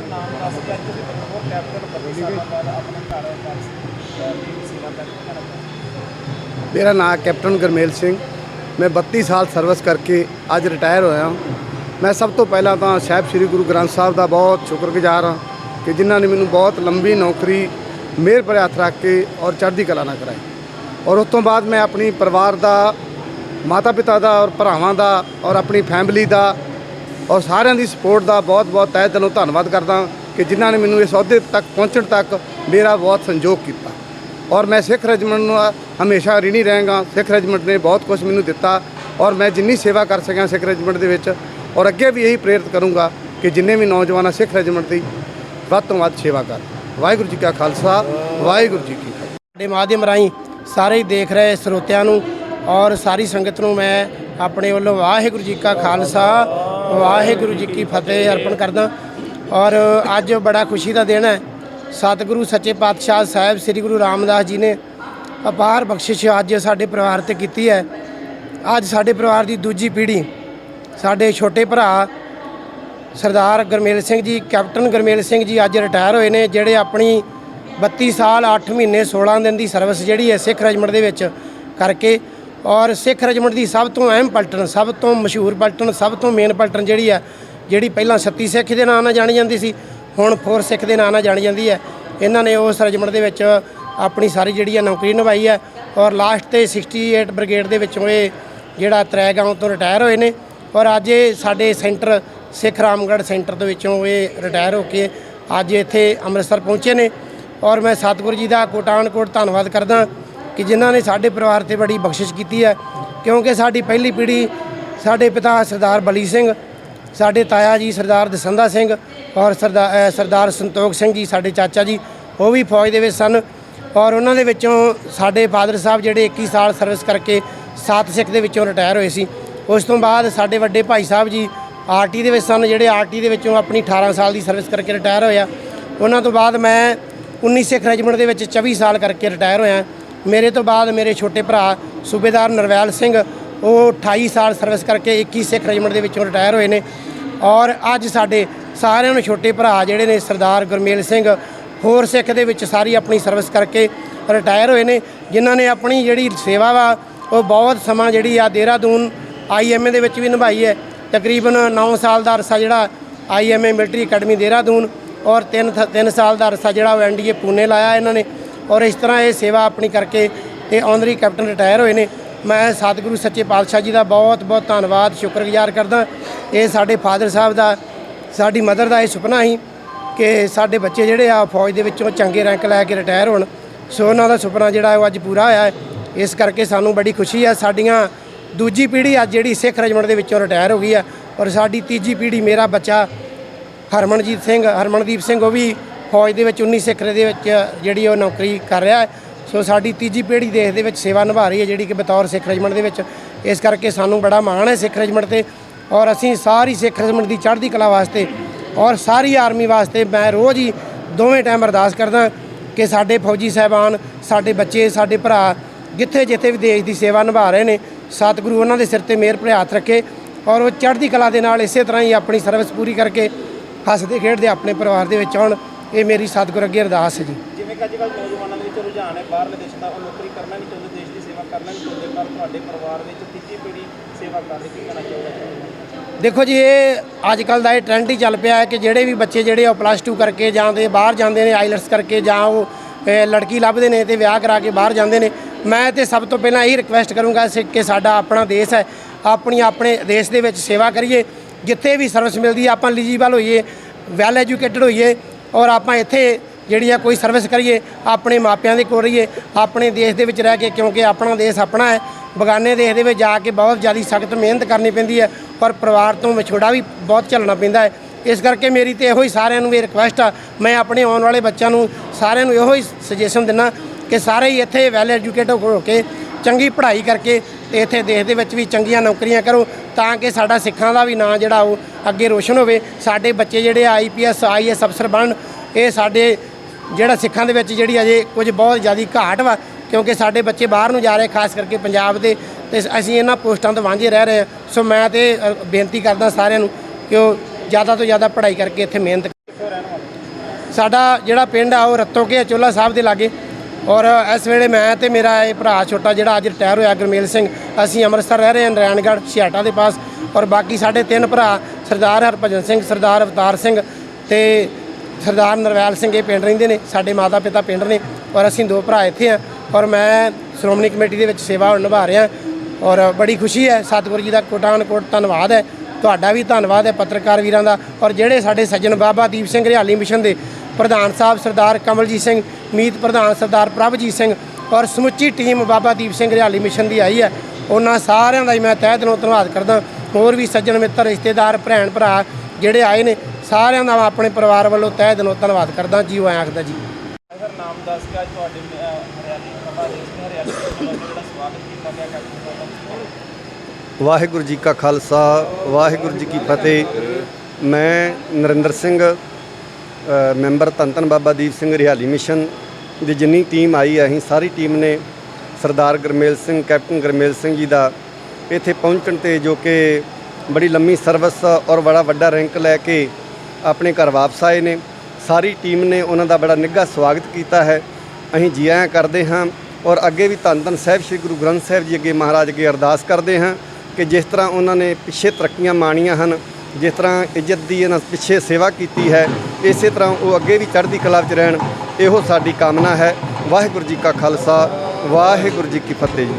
ਨਾਮ ਦੱਸ ਕੇ ਅੱਜ ਤੁਸੀਂ ਬਾਅਦ ਆਪਣੇ ਘਰ ਵਾਪਸ ਮੇਰਾ ਨਾਮ ਕੈਪਟਨ ਗਰਮੇਲ ਸਿੰਘ। ਮੈਂ 32 ਸਾਲ ਸਰਵਿਸ ਕਰਕੇ ਅੱਜ ਰਿਟਾਇਰ ਹੋਇਆ ਮੈਂ ਸਭ ਤੋਂ ਪਹਿਲਾਂ ਤਾਂ ਸਾਹਿਬ ਸ੍ਰੀ ਗੁਰੂ ਗ੍ਰੰਥ ਸਾਹਿਬ ਦਾ ਬਹੁਤ ਸ਼ੁਕਰਗੁਜ਼ਾਰ ਹਾਂ ਕਿ ਜਿਨ੍ਹਾਂ ਨੇ ਮੈਨੂੰ ਬਹੁਤ ਲੰਬੀ ਨੌਕਰੀ ਮਿਹਰ ਭਰੇ ਹੱਥ ਰੱਖ ਕੇ ਔਰ ਚੜ੍ਹਦੀ ਕਲਾ ਨਾਲ ਕਰਾਈ। ਔਰ ਉਸ ਤੋਂ ਬਾਅਦ ਮੈਂ ਆਪਣੀ ਪਰਿਵਾਰ ਦਾ ਮਾਤਾ ਪਿਤਾ ਦਾ ਔਰ ਭਰਾਵਾਂ ਦਾ ਔਰ ਆਪਣੀ ਫੈਮਿਲੀ ਦਾ ਔਰ ਸਾਰਿਆਂ ਦੀ ਸਪੋਰਟ ਦਾ ਬਹੁਤ ਬਹੁਤ ਤਹਿ ਦਿਲੋਂ ਧੰਨਵਾਦ ਕਰਦਾ ਕਿ ਜਿਨ੍ਹਾਂ ਨੇ ਮੈਨੂੰ ਇਸ ਅਹੁਦੇ ਤੱਕ ਪਹੁੰਚਣ ਤੱਕ ਮੇਰਾ ਬਹੁਤ ਸੰਯੋਗ ਕੀਤਾ। ਔਰ ਮੈਂ ਸਿੱਖ ਰੈਜੀਮੈਂਟ ਨੂੰ ਹਮੇਸ਼ਾ ਰਿਣੀ ਰਹਾਂਗਾ। ਸਿੱਖ ਰੈਜੀਮੈਂਟ ਨੇ ਬਹੁਤ ਕੁਝ ਮੈਨੂੰ ਦਿੱਤਾ ਔਰ ਮੈਂ ਜਿੰਨੀ ਸੇਵਾ ਕਰ ਸਕਿਆ ਸਿੱਖ ਰੈਜੀਮੈਂਟ ਦੇ ਵਿੱਚ ਔਰ ਅੱਗੇ ਵੀ ਇਹੀ ਪ੍ਰੇਰਿਤ ਕਰੂੰਗਾ ਕਿ ਜਿੰਨੇ ਵੀ ਨੌਜਵਾਨ ਆ ਸਿੱਖ ਰੈਜੀਮੈਂਟ ਦੀ ਵੱਧ ਤੋਂ ਵੱਧ ਸੇਵਾ ਕਰ ਵਾਹਿਗੁਰੂ ਜੀ ਕਾ ਖਾਲਸਾ, ਵਾਹਿਗੁਰੂ ਜੀ ਕੀ ਫਤਿਹ। ਸਾਡੇ ਮਾਧਿਅਮ ਰਾਹੀਂ ਸਾਰੇ ਹੀ ਦੇਖ ਰਹੇ ਸਰੋਤਿਆਂ ਨੂੰ ਔਰ ਸਾਰੀ ਸੰਗਤ ਨੂੰ ਮੈਂ ਆਪਣੇ ਵੱਲੋਂ ਵਾਹਿਗੁਰੂ ਜੀ ਕਾ ਖਾਲਸਾ ਵਾਹਿਗੁਰੂ ਜੀ ਕੀ ਫਤਿਹ, ਅਰਪਣ ਕਰਦਾ। ਔਰ ਅੱਜ ਬੜਾ ਖੁਸ਼ੀ ਦਾ ਦਿਨ ਹੈ। ਸਤਿਗੁਰੂ ਸੱਚੇ ਪਾਤਸ਼ਾਹ ਸਾਹਿਬ ਸ੍ਰੀ ਗੁਰੂ ਰਾਮਦਾਸ ਜੀ ਨੇ ਅਪਾਰ ਬਖਸ਼ਿਸ਼ ਅੱਜ ਸਾਡੇ ਪਰਿਵਾਰ ਤੇ ਕੀਤੀ ਹੈ। ਅੱਜ ਸਾਡੇ ਪਰਿਵਾਰ ਦੀ ਦੂਜੀ ਪੀੜ੍ਹੀ, ਸਾਡੇ ਛੋਟੇ ਭਰਾ ਸਰਦਾਰ ਗਰਮੇਲ ਸਿੰਘ ਜੀ, ਕੈਪਟਨ ਗਰਮੇਲ ਸਿੰਘ ਜੀ ਅੱਜ ਰਿਟਾਇਰ ਹੋਏ ਨੇ, ਜਿਹੜੇ ਆਪਣੀ 32 ਸਾਲ 8 ਮਹੀਨੇ 16 ਦਿਨ ਦੀ ਸਰਵਿਸ ਜਿਹੜੀ ਹੈ ਸਿੱਖ ਰੈਜੀਮੈਂਟ ਦੇ ਵਿੱਚ ਕਰਕੇ ਔਰ ਸਿੱਖ ਰੈਜੀਮੈਂਟ ਦੀ ਸਭ ਤੋਂ ਅਹਿਮ ਪਲਟਨ, ਸਭ ਤੋਂ ਮਸ਼ਹੂਰ ਪਲਟਨ, ਸਭ ਤੋਂ ਮੇਨ ਪਲਟਨ ਜਿਹੜੀ ਆ ਜਿਹੜੀ ਪਹਿਲਾਂ ਸੱਤੀ ਸਿੱਖ ਦੇ ਨਾਂ ਨਾਲ ਜਾਣੀ ਜਾਂਦੀ ਸੀ, ਹੁਣ ਫੋਰ ਸਿੱਖ ਦੇ ਨਾਂ ਨਾਲ ਜਾਣੀ ਜਾਂਦੀ ਹੈ। ਇਹਨਾਂ ਨੇ ਉਸ ਰੈਜੀਮੈਂਟ ਦੇ ਵਿੱਚ ਆਪਣੀ ਸਾਰੀ ਜਿਹੜੀ ਆ ਨੌਕਰੀ ਨਿਭਾਈ ਹੈ ਔਰ ਲਾਸਟ ਤੇ 68 ਬ੍ਰਿਗੇਡ ਦੇ ਵਿੱਚੋਂ ਇਹ ਜਿਹੜਾ ਤਰੈਗਾਉਂ ਤੋਂ ਰਿਟਾਇਰ ਹੋਏ ਨੇ ਔਰ ਅੱਜ ਇਹ ਸਾਡੇ ਸੈਂਟਰ, ਸਿੱਖ ਰਾਮਗੜ੍ਹ ਸੈਂਟਰ ਦੇ ਵਿੱਚੋਂ ਇਹ ਰਿਟਾਇਰ ਹੋ ਕੇ ਅੱਜ ਇੱਥੇ ਅੰਮ੍ਰਿਤਸਰ ਪਹੁੰਚੇ ਨੇ ਔਰ ਮੈਂ ਸਤਿਗੁਰੂ ਜੀ ਦਾ ਕੋਟਾਨ ਕੋਟ ਧੰਨਵਾਦ ਕਰਦਾ ਕਿ ਜਿਨ੍ਹਾਂ ਨੇ ਸਾਡੇ ਪਰਿਵਾਰ ਤੇ ਬੜੀ ਬਖਸ਼ਿਸ਼ ਕੀਤੀ ਹੈ, ਕਿਉਂਕਿ ਸਾਡੀ ਪਹਿਲੀ ਪੀੜ੍ਹੀ ਸਾਡੇ ਪਿਤਾ ਸਰਦਾਰ ਬਲੀ ਸਿੰਘ, ਸਾਡੇ ਤਾਇਆ ਜੀ ਸਰਦਾਰ ਦਸੰਦਾ ਸਿੰਘ ਔਰ ਸਰਦਾਰ ਸਰਦਾਰ ਸੰਤੋਖ ਸਿੰਘ ਜੀ, ਸਾਡੇ ਚਾਚਾ ਜੀ, ਉਹ ਵੀ ਫੌਜ ਦੇ ਵਿੱਚ ਸਨ ਔਰ ਉਹਨਾਂ ਦੇ ਵਿੱਚੋਂ ਸਾਡੇ ਫਾਦਰ ਸਾਹਿਬ ਜਿਹੜੇ 21 ਸਾਲ ਸਰਵਿਸ ਕਰਕੇ ਸੱਤ ਸਿੱਖ ਦੇ ਵਿੱਚੋਂ ਰਿਟਾਇਰ ਹੋਏ ਸੀ। ਉਸ ਤੋਂ ਬਾਅਦ ਸਾਡੇ ਵੱਡੇ ਭਾਈ ਸਾਹਿਬ ਜੀ ਆਰਟੀ ਦੇ ਵਿੱਚ ਸਨ, ਜਿਹੜੇ ਆਰਟੀ ਦੇ ਵਿੱਚੋਂ ਆਪਣੀ 18 ਸਾਲ ਦੀ ਸਰਵਿਸ ਕਰਕੇ ਰਿਟਾਇਰ ਹੋਇਆ। ਉਹਨਾਂ ਤੋਂ ਬਾਅਦ ਮੈਂ 19 ਸਿੱਖ ਰੈਜੀਮੈਂਟ ਦੇ ਵਿੱਚ 24 ਸਾਲ ਕਰਕੇ ਰਿਟਾਇਰ ਹੋਇਆ। ਮੇਰੇ ਤੋਂ ਬਾਅਦ ਮੇਰੇ ਛੋਟੇ ਭਰਾ ਸੂਬੇਦਾਰ ਨਰਵੈਲ ਸਿੰਘ, ਉਹ 28 ਸਾਲ ਸਰਵਿਸ ਕਰਕੇ 21 ਸਿੱਖ ਰੈਜੀਮੈਂਟ ਦੇ ਵਿੱਚੋਂ ਰਿਟਾਇਰ ਹੋਏ ਨੇ ਔਰ ਅੱਜ ਸਾਡੇ ਸਾਰਿਆਂ ਨੂੰ ਛੋਟੇ ਭਰਾ ਜਿਹੜੇ ਨੇ ਸਰਦਾਰ ਗੁਰਮੇਲ ਸਿੰਘ ਹੋਰ ਸਿੱਖ ਦੇ ਵਿੱਚ ਸਾਰੀ ਆਪਣੀ ਸਰਵਿਸ ਕਰਕੇ ਰਿਟਾਇਰ ਹੋਏ ਨੇ, ਜਿਨ੍ਹਾਂ ਨੇ ਆਪਣੀ ਜਿਹੜੀ ਸੇਵਾ ਵਾ, ਉਹ ਬਹੁਤ ਸਮਾਂ ਜਿਹੜੀ ਆ ਦੇਹਰਾਦੂਨ ਆਈਐਮਏ ਦੇ ਵਿੱਚ ਵੀ ਨਿਭਾਈ ਹੈ। ਤਕਰੀਬਨ 9 ਸਾਲ ਦਾ ਅਰਸਾ ਜਿਹੜਾ ਆਈਐਮਏ ਮਿਲਟਰੀ ਅਕੈਡਮੀ ਦੇਹਰਾਦੂਨ ਔਰ 3 3 ਸਾਲ ਦਾ ਅਰਸਾ ਜਿਹੜਾ ਉਹ ਐਨਡੀਏ ਪੂਨੇ ਲਾਇਆ ਇਹਨਾਂ ਨੇ। ਔਰ ਇਸ ਤਰ੍ਹਾਂ ਇਹ ਸੇਵਾ ਆਪਣੀ ਕਰਕੇ ਇਹ ਆਨਰੀ ਕੈਪਟਨ ਰਿਟਾਇਰ ਹੋਏ ਨੇ। ਮੈਂ ਸਤਿਗੁਰੂ ਸੱਚੇ ਪਾਤਸ਼ਾਹ ਜੀ ਦਾ ਬਹੁਤ ਬਹੁਤ ਧੰਨਵਾਦ, ਸ਼ੁਕਰਗੁਜ਼ਾਰ ਕਰਦਾ। ਇਹ ਸਾਡੇ ਫਾਦਰ ਸਾਹਿਬ ਦਾ, ਸਾਡੀ ਮਦਰ ਦਾ ਇਹ ਸੁਪਨਾ ਸੀ ਕਿ ਸਾਡੇ ਬੱਚੇ ਜਿਹੜੇ ਆ ਫੌਜ ਦੇ ਵਿੱਚੋਂ ਚੰਗੇ ਰੈਂਕ ਲੈ ਕੇ ਰਿਟਾਇਰ ਹੋਣ। ਸੋ ਉਹਨਾਂ ਦਾ ਸੁਪਨਾ ਜਿਹੜਾ ਉਹ ਅੱਜ ਪੂਰਾ ਹੋਇਆ ਹੈ। ਇਸ ਕਰਕੇ ਸਾਨੂੰ ਬੜੀ ਖੁਸ਼ੀ ਆ ਸਾਡੀਆਂ ਦੂਜੀ ਪੀੜ੍ਹੀ ਅੱਜ ਜਿਹੜੀ ਸਿੱਖ ਰਜਮੈਂਟ ਦੇ ਵਿੱਚੋਂ ਰਿਟਾਇਰ ਹੋ ਗਈ ਆ ਔਰ ਸਾਡੀ ਤੀਜੀ ਪੀੜ੍ਹੀ ਮੇਰਾ ਬੱਚਾ ਹਰਮਨਜੀਤ ਸਿੰਘ, ਹਰਮਨਦੀਪ ਸਿੰਘ, ਉਹ ਵੀ ਫੌਜ ਦੇ ਵਿੱਚ 19 ਸਿੱਖ ਦੇ ਵਿੱਚ ਜਿਹੜੀ ਉਹ ਨੌਕਰੀ ਕਰ ਰਿਹਾ ਹੈ। ਸੋ ਸਾਡੀ ਤੀਜੀ ਪੀੜ੍ਹੀ ਦੇਸ਼ ਦੇ ਵਿੱਚ ਸੇਵਾ ਨਿਭਾ ਰਹੀ ਹੈ, ਜਿਹੜੀ ਕਿ ਬਤੌਰ ਸਿੱਖ ਰਜਮਣ ਦੇ ਵਿੱਚ। ਇਸ ਕਰਕੇ ਸਾਨੂੰ ਬੜਾ ਮਾਣ ਹੈ ਸਿੱਖ ਰਜਮਣ ਤੇ ਔਰ ਅਸੀਂ ਸਾਰੀ ਸਿੱਖ ਰਜਮਣ ਦੀ ਚੜ੍ਹਦੀ ਕਲਾ ਵਾਸਤੇ ਔਰ ਸਾਰੀ ਆਰਮੀ ਵਾਸਤੇ ਮੈਂ ਰੋਜ਼ ਹੀ ਦੋਵੇਂ ਟਾਈਮ ਅਰਦਾਸ ਕਰਦਾ ਕਿ ਸਾਡੇ ਫੌਜੀ ਸਾਹਿਬਾਨ, ਸਾਡੇ ਬੱਚੇ, ਸਾਡੇ ਭਰਾ ਜਿੱਥੇ ਜਿੱਥੇ ਵੀ ਦੇਸ਼ ਦੀ ਸੇਵਾ ਨਿਭਾ ਰਹੇ ਨੇ, ਸਤਿਗੁਰੂ ਉਹਨਾਂ ਦੇ ਸਿਰ ਤੇ ਮਿਹਰ ਭਰੇ ਹੱਥ ਰੱਖੇ ਔਰ ਉਹ ਚੜ੍ਹਦੀ ਕਲਾ ਦੇ ਨਾਲ ਇਸੇ ਤਰ੍ਹਾਂ ਹੀ ਆਪਣੀ ਸਰਵਿਸ ਪੂਰੀ ਕਰਕੇ ਹੱਸਦੇ ਖੇਡਦੇ ਆਪਣੇ ਪਰਿਵਾਰ ਦੇ ਵਿੱਚ ਆਉਣ। ਇਹ ਮੇਰੀ ਸਤਿਗੁਰ ਅੱਗੇ ਅਰਦਾਸ ਹੈ ਜੀ। ਜਿਵੇਂ ਕਿ ਅੱਜ ਕੱਲ੍ਹ ਨੌਜਵਾਨਾਂ ਦੇ ਵਿੱਚ ਰੁਝਾਨ ਹੈ ਬਾਹਰਲੇ ਦੇਸ਼ਾਂ ਦਾ ਉਹ ਨੌਕਰੀ ਕਰਨਾ ਨਹੀਂ ਚਾਹੁੰਦੇ ਦੇਸ਼ ਦੀ ਸੇਵਾ ਕਰਨਾ ਨਹੀਂ ਚਾਹੁੰਦੇ ਪਰ ਤੁਹਾਡੇ ਪਰਿਵਾਰ ਵਿੱਚ ਤੀਜੀ ਪੀੜ੍ਹੀ ਸੇਵਾ ਕਰ ਰਹੀ ਕੀ ਕਹਿਣਾ ਚਾਹੋਗੇ? ਦੇਖੋ ਜੀ ਇਹ ਅੱਜ ਕੱਲ ਦਾ ਇਹ ਟ੍ਰੈਂਡ ਹੀ ਚੱਲ ਪਿਆ ਹੈ ਕਿ ਜਿਹੜੇ ਵੀ ਬੱਚੇ ਜਿਹੜੇ ਉਹ ਪਲੱਸ 2 ਕਰਕੇ ਜਾਂਦੇ ਬਾਹਰ ਜਾਂਦੇ ਨੇ ਆਈਲਟਸ ਕਰਕੇ ਜਾਂ ਉਹ ਲੜਕੀ ਲੱਭਦੇ ਨੇ ਤੇ ਵਿਆਹ ਕਰਾ ਕੇ ਬਾਹਰ ਜਾਂਦੇ ਨੇ। ਮੈਂ ਤੇ ਸਭ ਤੋਂ ਪਹਿਲਾਂ ਇਹ ਰਿਕਵੈਸਟ ਕਰੂੰਗਾ ਕਿ ਸਾਡਾ ਆਪਣਾ ਦੇਸ਼ ਹੈ ਆਪਣੀ ਆਪਣੇ ਦੇਸ਼ ਦੇ ਵਿੱਚ ਸੇਵਾ ਕਰੀਏ। ਜਿੱਥੇ ਵੀ ਸਰਵਿਸ ਮਿਲਦੀ ਆਪਾਂ ਐਲੀਜੀਬਲ ਹੋਈਏ ਵੈਲ ਐਜੂਕੇਟਡ ਹੋਈਏ ਔਰ ਆਪਾਂ ਇੱਥੇ ਜਿਹੜੀ ਆ ਕੋਈ ਸਰਵਿਸ ਕਰੀਏ, ਆਪਣੇ ਮਾਪਿਆਂ ਦੇ ਕੋਲ ਰਹੀਏ, ਆਪਣੇ ਦੇਸ਼ ਦੇ ਵਿੱਚ ਰਹਿ ਕੇ, ਕਿਉਂਕਿ ਆਪਣਾ ਦੇਸ਼ ਆਪਣਾ ਹੈ, ਬਗਾਨੇ ਦੇਸ਼ ਦੇ ਵਿੱਚ ਜਾ ਕੇ ਬਹੁਤ ਜ਼ਿਆਦਾ ਸਖਤ ਮਿਹਨਤ ਕਰਨੀ ਪੈਂਦੀ ਹੈ ਔਰ ਪਰਿਵਾਰ ਤੋਂ ਵਿਛੋੜਾ ਵੀ ਬਹੁਤ ਝੱਲਣਾ ਪੈਂਦਾ ਹੈ। ਇਸ ਕਰਕੇ ਮੇਰੀ ਤੇ ਇਹੋ ਹੀ ਸਾਰਿਆਂ ਨੂੰ ਇਹ ਰਿਕੁਐਸਟ ਆ, ਮੈਂ ਆਪਣੇ ਆਉਣ ਵਾਲੇ ਬੱਚਿਆਂ ਨੂੰ ਸਾਰਿਆਂ ਨੂੰ ਇਹੋ ਹੀ ਸੁਜੈਸ਼ਨ ਦਿੰਦਾ ਕਿ ਸਾਰੇ ਹੀ ਇੱਥੇ ਵੈਲ ਐਜੂਕੇਟਡ ਹੋ ਕੇ ਚੰਗੀ ਪੜ੍ਹਾਈ ਕਰਕੇ ਤੇ ਇੱਥੇ ਦੇਸ਼ ਦੇ ਵਿੱਚ ਵੀ ਚੰਗੀਆਂ ਨੌਕਰੀਆਂ ਕਰੋ ਤਾਂ ਕਿ ਸਾਡਾ ਸਿੱਖਾਂ ਦਾ ਵੀ ਨਾਂ ਜਿਹੜਾ ਉਹ ਅੱਗੇ ਰੋਸ਼ਨ ਹੋਵੇ। ਸਾਡੇ ਬੱਚੇ ਜਿਹੜੇ ਆਈਪੀਐਸ ਆਈਐਸ ਅਫਸਰ ਬਣਨ, ਇਹ ਸਾਡੇ ਜਿਹੜਾ ਸਿੱਖਾਂ ਦੇ ਵਿੱਚ ਜਿਹੜੀ ਅਜੇ ਕੁਝ ਬਹੁਤ ਜ਼ਿਆਦਾ ਘਾਟ ਵਾ, ਕਿਉਂਕਿ ਸਾਡੇ ਬੱਚੇ ਬਾਹਰ ਨੂੰ ਜਾ ਰਹੇ, ਖਾਸ ਕਰਕੇ ਪੰਜਾਬ ਦੇ, ਤੇ ਅਸੀਂ ਇਹਨਾਂ ਪੋਸਟਾਂ ਤੋਂ ਵਾਂਝੇ ਰਹਿ ਰਹੇ ਹਾਂ। ਸੋ ਮੈਂ ਤੇ ਬੇਨਤੀ ਕਰਦਾ ਸਾਰਿਆਂ ਨੂੰ ਕਿ ਉਹ ਜ਼ਿਆਦਾ ਤੋਂ ਜ਼ਿਆਦਾ ਪੜ੍ਹਾਈ ਕਰਕੇ ਇੱਥੇ ਮਿਹਨਤ ਕਿੱਥੋਂ ਸਾਡਾ ਜਿਹੜਾ ਪਿੰਡ ਆ ਉਹ ਰੱਤੋ ਕੇ ਚੋਲਾ ਸਾਹਿਬ ਦੇ ਲਾਗੇ। ਔਰ ਇਸ ਵੇਲੇ ਮੈਂ ਤੇ ਮੇਰਾ ਇਹ ਭਰਾ ਛੋਟਾ ਜਿਹੜਾ ਅੱਜ ਰਿਟਾਇਰ ਹੋਇਆ ਗੁਰਮੇਲ ਸਿੰਘ, ਅਸੀਂ ਅੰਮ੍ਰਿਤਸਰ ਰਹਿ ਰਹੇ ਹਾਂ ਨਾਰਾਇਣਗੜ੍ਹ ਛਿਆਟਾ ਦੇ ਪਾਸ ਔਰ ਬਾਕੀ ਸਾਡੇ ਤਿੰਨ ਭਰਾ, ਸਰਦਾਰ ਹਰਭਜਨ ਸਿੰਘ, ਸਰਦਾਰ ਅਵਤਾਰ ਸਿੰਘ ਤੇ ਸਰਦਾਰ ਨਰਵੈਲ ਸਿੰਘ, ਇਹ ਪਿੰਡ ਰਹਿੰਦੇ ਨੇ, ਸਾਡੇ ਮਾਤਾ ਪਿਤਾ ਪਿੰਡ ਨੇ ਔਰ ਅਸੀਂ ਦੋ ਭਰਾ ਇੱਥੇ ਆ ਔਰ ਮੈਂ ਸ਼੍ਰੋਮਣੀ ਕਮੇਟੀ ਦੇ ਵਿੱਚ ਸੇਵਾ ਨਿਭਾ ਰਿਹਾ ਔਰ ਬੜੀ ਖੁਸ਼ੀ ਹੈ, ਸਤਿਗੁਰੂ ਜੀ ਦਾ ਕੋਟਾਨ ਕੋਟ ਧੰਨਵਾਦ ਹੈ, ਤੁਹਾਡਾ ਵੀ ਧੰਨਵਾਦ ਹੈ ਪੱਤਰਕਾਰ ਵੀਰਾਂ ਦਾ ਔਰ ਜਿਹੜੇ ਸਾਡੇ ਸੱਜਣ ਬਾਬਾ ਦੀਪ ਸਿੰਘ ਰਿਹਾਲੀ ਮਿਸ਼ਨ ਦੇ ਪ੍ਰਧਾਨ ਸਾਹਿਬ ਸਰਦਾਰ ਕਮਲਜੀਤ ਸਿੰਘ ਮੀਤ ਪ੍ਰਧਾਨ ਸਰਦਾਰ ਪ੍ਰਭਜੀਤ ਸਿੰਘ ਔਰ ਸਮੁੱਚੀ ਟੀਮ ਬਾਬਾ ਦੀਪ ਸਿੰਘ ਰਿਹਾਲੀ ਮਿਸ਼ਨ ਦੀ ਆਈ ਹੈ। ਉਹਨਾਂ ਸਾਰਿਆਂ ਦਾ ਹੀ ਮੈਂ ਤਹਿ ਦਿਲੋਂ ਧੰਨਵਾਦ ਕਰਦਾ। ਹੋਰ ਵੀ ਸੱਜਣ ਮਿੱਤਰ ਰਿਸ਼ਤੇਦਾਰ ਭੈਣ ਭਰਾ ਜਿਹੜੇ ਆਏ ਨੇ ਸਾਰਿਆਂ ਦਾ ਆਪਣੇ ਪਰਿਵਾਰ ਵੱਲੋਂ ਤਹਿ ਦਿਲੋਂ ਧੰਨਵਾਦ ਕਰਦਾ। ਜੀਓ ਆਇਆਂ ਆਖਦਾ ਜੀ। ਸਰ ਨਾਮ ਦੱਸ ਕੇ ਅੱਜ ਤੁਹਾਡੇ ਅਹ, ਹਰਿਆਲੀ ਬਾਬਾ ਦੇਸ਼ ਸਿੰਘ ਹਰਿਆਲੀ ਦਾ ਜਿਹੜਾ ਸਵਾਗਤ ਕੀਤਾ ਗਿਆ ਕੈਪਟਨ ਸਾਹਿਬ ਵਾਹਿਗੁਰੂ ਜੀ ਕਾ ਖਾਲਸਾ ਵਾਹਿਗੁਰੂ ਜੀ ਕੀ ਫਤਿਹ। ਮੈਂ ਨਰਿੰਦਰ ਸਿੰਘ ਮੈਂਬਰ ਧੰਨ ਧੰਨ ਬਾਬਾ ਦੀਪ ਸਿੰਘ ਰਿਹਾਲੀ ਮਿਸ਼ਨ ਦੀ ਜਿੰਨੀ ਟੀਮ ਆਈ ਹੈ ਅਸੀਂ ਸਾਰੀ ਟੀਮ ਨੇ ਸਰਦਾਰ ਗੁਰਮੇਲ ਸਿੰਘ, ਕੈਪਟਨ ਗੁਰਮੇਲ ਸਿੰਘ ਜੀ ਦਾ ਇੱਥੇ ਪਹੁੰਚਣ ਤੇ ਜੋ ਕਿ ਬੜੀ ਲੰਮੀ ਸਰਵਿਸ ਔਰ ਬੜਾ ਵੱਡਾ ਰੈਂਕ ਲੈ ਕੇ ਆਪਣੇ ਘਰ ਵਾਪਸ ਆਏ ਨੇ। ਸਾਰੀ ਟੀਮ ਨੇ ਉਹਨਾਂ ਦਾ ਬੜਾ ਨਿੱਘਾ ਸਵਾਗਤ ਕੀਤਾ ਹੈ। ਅਸੀਂ ਜੀ ਆਇਆਂ ਕਰਦੇ ਹਾਂ ਔਰ ਅੱਗੇ ਵੀ ਧੰਨ ਧੰਨ ਸਾਹਿਬ, ਸ੍ਰੀ ਗੁਰੂ ਗ੍ਰੰਥ ਸਾਹਿਬ ਜੀ ਅੱਗੇ ਮਹਾਰਾਜ ਅੱਗੇ ਅਰਦਾਸ ਕਰਦੇ ਹਾਂ ਕਿ ਜਿਸ ਤਰ੍ਹਾਂ ਉਹਨਾਂ ਨੇ ਪਿੱਛੇ ਤਰੱਕੀਆਂ ਮਾਣੀਆਂ ਹਨ, ਜਿਸ ਤਰ੍ਹਾਂ ਇੱਜ਼ਤ ਦੀ ਇਹਨਾਂ ਪਿੱਛੇ ਸੇਵਾ ਕੀਤੀ ਹੈ ਇਸੇ ਤਰ੍ਹਾਂ ਉਹ ਅੱਗੇ ਵੀ ਚੜ੍ਹਦੀ ਕਲਾ ਵਿੱਚ ਰਹਿਣ, ਇਹੋ ਸਾਡੀ ਕਾਮਨਾ ਹੈ। ਵਾਹਿਗੁਰੂ ਜੀ ਕਾ ਖਾਲਸਾ, ਵਾਹਿਗੁਰੂ ਜੀ ਕੀ ਫਤਿਹ ਜੀ।